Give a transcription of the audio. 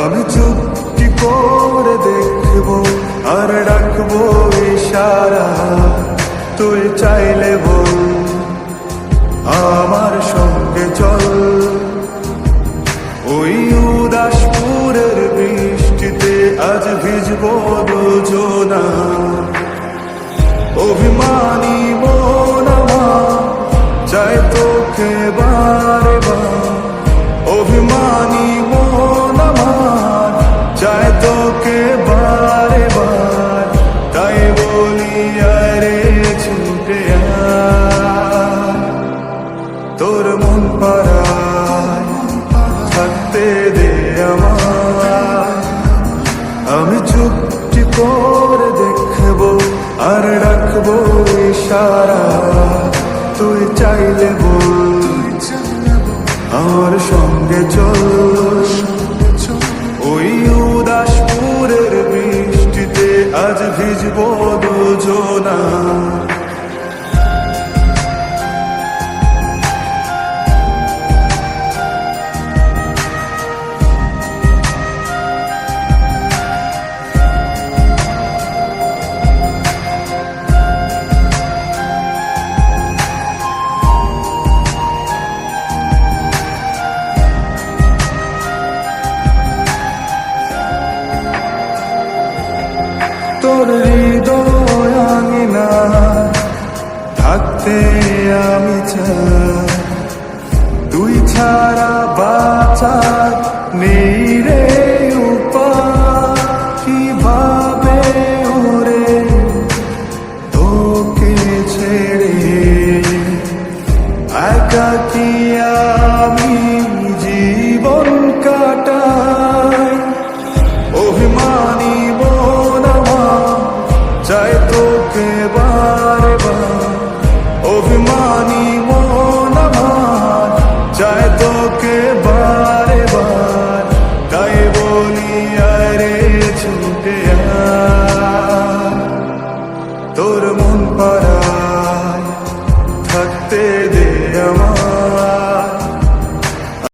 আমি চুপটি করে দেখব, আর ডাকবো ইশারা। তুই চাইলে বল, আমার সঙ্গে চল। ওই উদাসপুরের বৃষ্টিতে আজ ভিজবো দুজনা। অভিমানী মন আমার চাই তোকে বারে বার অভিমানী তোর মন পাড়ায় থাকতে দে আমার আমি চুপটি করে দেখব আর রাখব ইশারা। তুই চাইলে বল, আমার সঙ্গে চল। ওই উদাসপুরের বৃষ্টিতে আজ ভিজবো রাতে আমি চাই। তুই ছাড়া বাঁচার নেই রে ছেড়ে জীবন অভিমানী মন চাই তোকে বারবার। Ovimani Mo.